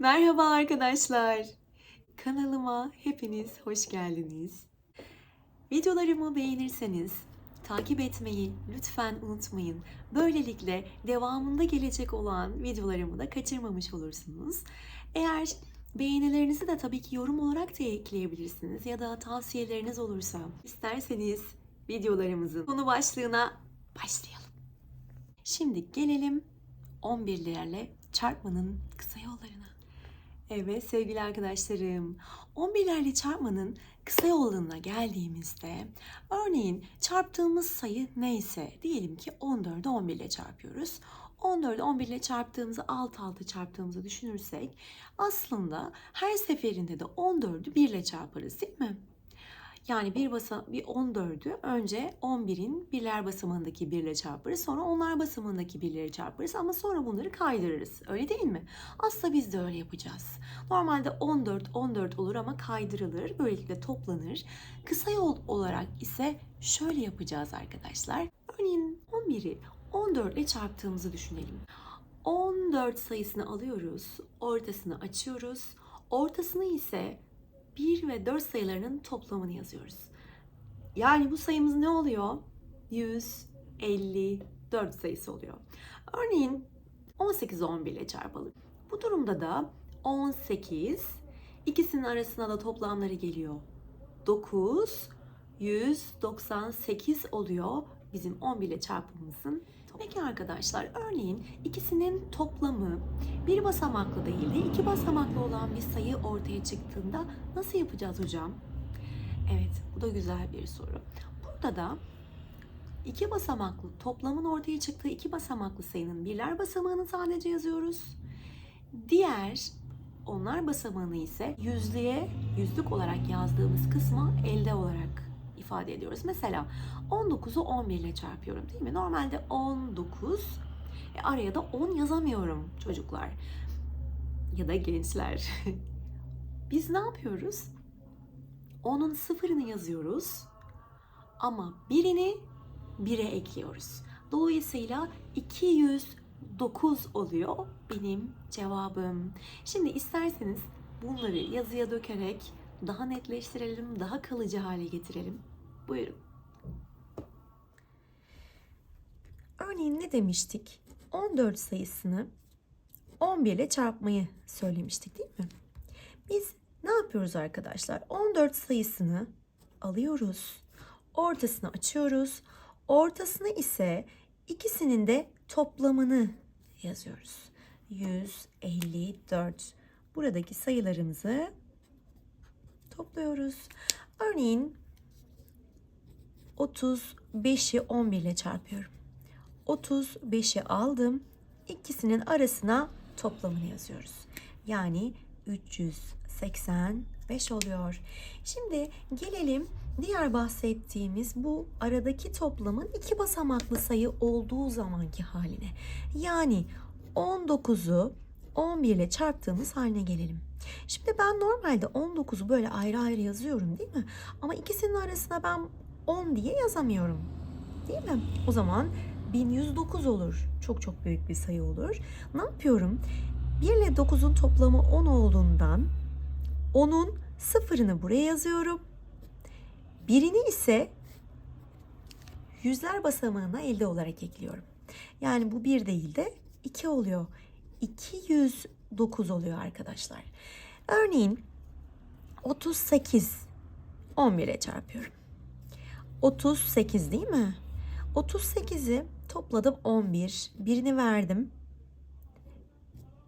Merhaba arkadaşlar. Kanalıma hepiniz hoş geldiniz. Videolarımı beğenirseniz takip etmeyi lütfen unutmayın. Böylelikle devamında gelecek olan videolarımı da kaçırmamış olursunuz. Eğer beğenilerinizi de tabii ki yorum olarak da ekleyebilirsiniz ya da tavsiyeleriniz olursa isterseniz videolarımızın konu başlığına başlayalım. Şimdi gelelim 11'lerle çarpmanın kısa yollarına. Evet sevgili arkadaşlarım, 11'lerle çarpmanın kısa yollarına geldiğimizde örneğin çarptığımız sayı neyse diyelim ki 14'ü 11 ile çarpıyoruz. 14'ü 11 ile çarptığımızı alt alta çarptığımızı düşünürsek aslında her seferinde de 14'ü 1 ile çarparız değil mi? Yani bir basa bir 14'ü önce 11'in birler basamağındaki 1 ile çarparız. Sonra onlar basamağındaki birleri çarparız ama sonra bunları kaydırırız. Öyle değil mi? Aslında biz de öyle yapacağız. Normalde 14 14 olur ama kaydırılır. Böylelikle toplanır. Kısa yol olarak ise şöyle yapacağız arkadaşlar. Örneğin 11'i 14 ile çarptığımızı düşünelim. 14 sayısını alıyoruz. Ortasını açıyoruz. Ortasını ise 1 ve 4 sayılarının toplamını yazıyoruz. Yani bu sayımız ne oluyor? 154 sayısı oluyor. Örneğin 18 11 ile çarpalım. Bu durumda da 18 ikisinin arasına da toplamları geliyor. 9 198 oluyor bizim 11 ile çarpımımızın. Peki arkadaşlar örneğin ikisinin toplamı bir basamaklı değil de iki basamaklı olan bir sayı ortaya çıktığında nasıl yapacağız hocam? Evet bu da güzel bir soru. Burada da iki basamaklı toplamın ortaya çıktığı iki basamaklı sayının birler basamağını sadece yazıyoruz. Diğer onlar basamağını ise yüzlüğe yüzlük olarak yazdığımız kısma elde olarak ifade ediyoruz. Mesela 19'u 11 ile çarpıyorum değil mi? Normalde 19 e araya da 10 yazamıyorum çocuklar ya da gençler. Biz ne yapıyoruz? 10'un sıfırını yazıyoruz ama birini 1'e ekliyoruz. Dolayısıyla 209 oluyor benim cevabım. Şimdi isterseniz bunları yazıya dökerek daha netleştirelim, daha kalıcı hale getirelim. Buyurun. Örneğin ne demiştik? 14 sayısını 11 ile çarpmayı söylemiştik değil mi? Biz ne yapıyoruz arkadaşlar? 14 sayısını alıyoruz. Ortasını açıyoruz. Ortasını ise ikisinin de toplamını yazıyoruz. 154. Buradaki sayılarımızı topluyoruz. Örneğin 35'i 11 ile çarpıyorum. 35'i aldım. İkisinin arasına toplamını yazıyoruz. Yani 385 oluyor. Şimdi gelelim diğer bahsettiğimiz bu aradaki toplamın iki basamaklı sayı olduğu zamanki haline. Yani 19'u 11 ile çarptığımız haline gelelim. Şimdi ben normalde 19'u böyle ayrı ayrı yazıyorum değil mi? Ama ikisinin arasına ben 10 diye yazamıyorum. Değil mi? O zaman 1109 olur. Çok çok büyük bir sayı olur. Ne yapıyorum? 1 ile 9'un toplamı 10 olduğundan 10'un sıfırını buraya yazıyorum. Birini ise yüzler basamağına elde olarak ekliyorum. Yani bu 1 değil de 2 oluyor. 209 oluyor arkadaşlar. Örneğin 38 11 ile çarpıyorum. 38 değil mi? 38'i topladım 11. Birini verdim.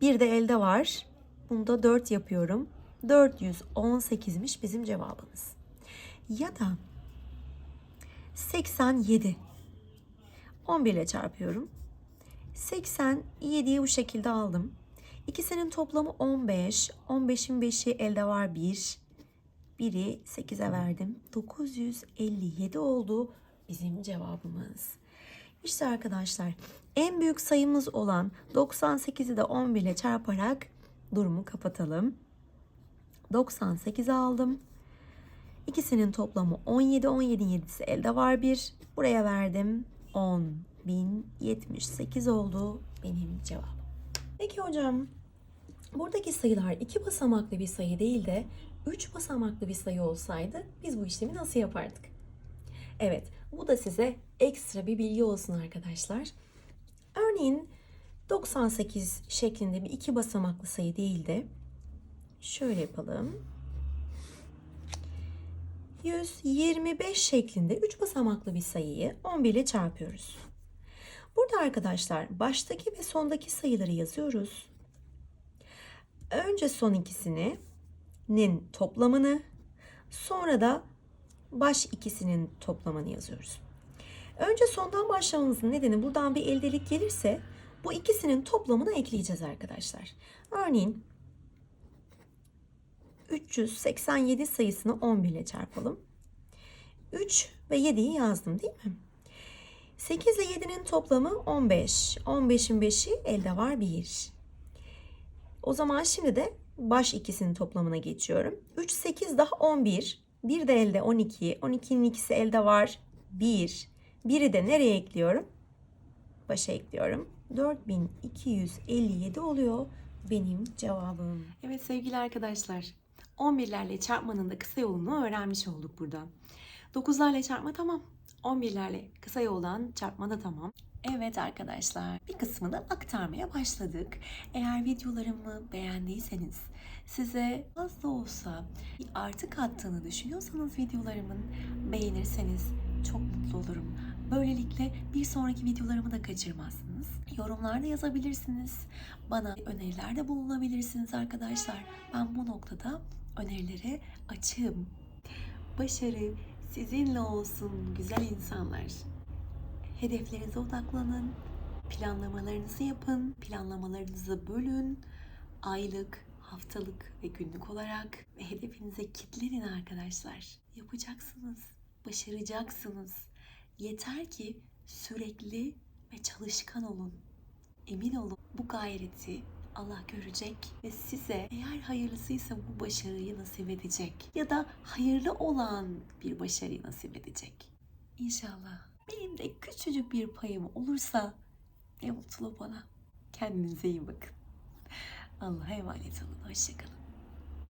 Bir de elde var. Bunda 4 yapıyorum. 418'miş bizim cevabımız. Ya da 87. 11 ile çarpıyorum. 87'yi bu şekilde aldım. İkisinin toplamı 15. 15'in 5'i elde var 1. Biri 8'e verdim. 957 oldu bizim cevabımız. İşte arkadaşlar en büyük sayımız olan 98'i de 11 ile çarparak durumu kapatalım. 98 aldım. İkisinin toplamı 17. 17'in 7'si elde var 1. Buraya verdim. 10.078 oldu benim cevabım. Peki hocam buradaki sayılar iki basamaklı bir sayı değil de üç basamaklı bir sayı olsaydı biz bu işlemi nasıl yapardık? Evet, bu da size ekstra bir bilgi olsun arkadaşlar. Örneğin 98 şeklinde bir iki basamaklı sayı değil de şöyle yapalım. 125 şeklinde 3 basamaklı bir sayıyı 11 ile çarpıyoruz. Burada arkadaşlar baştaki ve sondaki sayıları yazıyoruz. Önce son ikisinin toplamını, sonra da baş ikisinin toplamını yazıyoruz. Önce sondan başlamamızın nedeni buradan bir eldelik gelirse bu ikisinin toplamını ekleyeceğiz arkadaşlar. Örneğin 387 sayısını 11 ile çarpalım. 3 ve 7'yi yazdım değil mi? 8 ile 7'nin toplamı 15. 15'in 5'i elde var 1. O zaman şimdi de baş ikisinin toplamına geçiyorum. 3, 8 daha 11. 1 de elde 12. 12'nin ikisi elde var 1. 1'i de nereye ekliyorum? Başa ekliyorum. 4257 oluyor benim cevabım. Evet sevgili arkadaşlar. 11'lerle çarpmanın da kısa yolunu öğrenmiş olduk burada. 9'larla çarpma tamam. 11'lerle kısa yoldan çarpma da tamam. Evet arkadaşlar bir kısmını aktarmaya başladık. Eğer videolarımı beğendiyseniz size az da olsa bir artı kattığını düşünüyorsanız videolarımın beğenirseniz çok mutlu olurum. Böylelikle bir sonraki videolarımı da kaçırmazsınız. Yorumlarda yazabilirsiniz. Bana önerilerde bulunabilirsiniz arkadaşlar. Ben bu noktada önerilere açığım. Başarı sizinle olsun güzel insanlar. Hedeflerinize odaklanın. Planlamalarınızı yapın. Planlamalarınızı bölün. Aylık, haftalık ve günlük olarak ve hedefinize kilitlenin arkadaşlar. Yapacaksınız. Başaracaksınız. Yeter ki sürekli ve çalışkan olun. Emin olun bu gayreti Allah görecek ve size eğer hayırlısıysa bu başarıyı nasip edecek ya da hayırlı olan bir başarıyı nasip edecek. İnşallah. Benim de küçücük bir payım olursa ne mutlu bana. Kendinize iyi bakın. Allah'a emanet olun. Hoşçakalın.